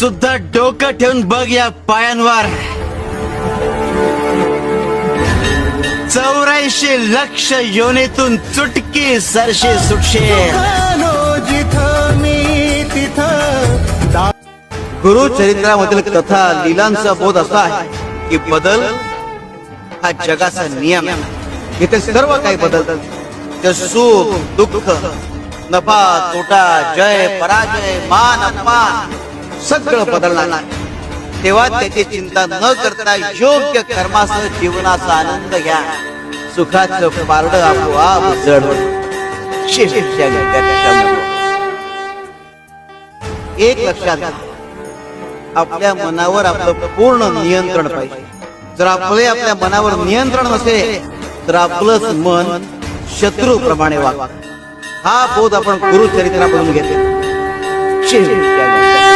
सुद्धा डोकं ठेवून बघ या पायांवर. चौऱ्याऐंशी लक्ष योनीतून चुटकी सरशी सुटशे. मी गुरु चरित्रामधील कथा लीलांचा बोध असा आहे की बदल हा जगाचा नियम आहे. इथे सर्व काही बदलतात. ते सुख दुःख नफा तोटा जय पराजय मान अपमान सगळं बदलणार तेव्हा त्याची चिंता न करता योग्य कर्मासह जीवनाचा आनंद घ्या. सुखाचं पारड आपोआप जड एक लक्षात घ्या. आपल्या मनावर आपलं पूर्ण नियंत्रण पाहिजे. जर आपले आपल्या मनावर नियंत्रण नसेल तर आपलंच मन शत्रूप्रमाणे वागत. हा बोध आपण गुरुचरित्रामधून घेतो शेवटच्या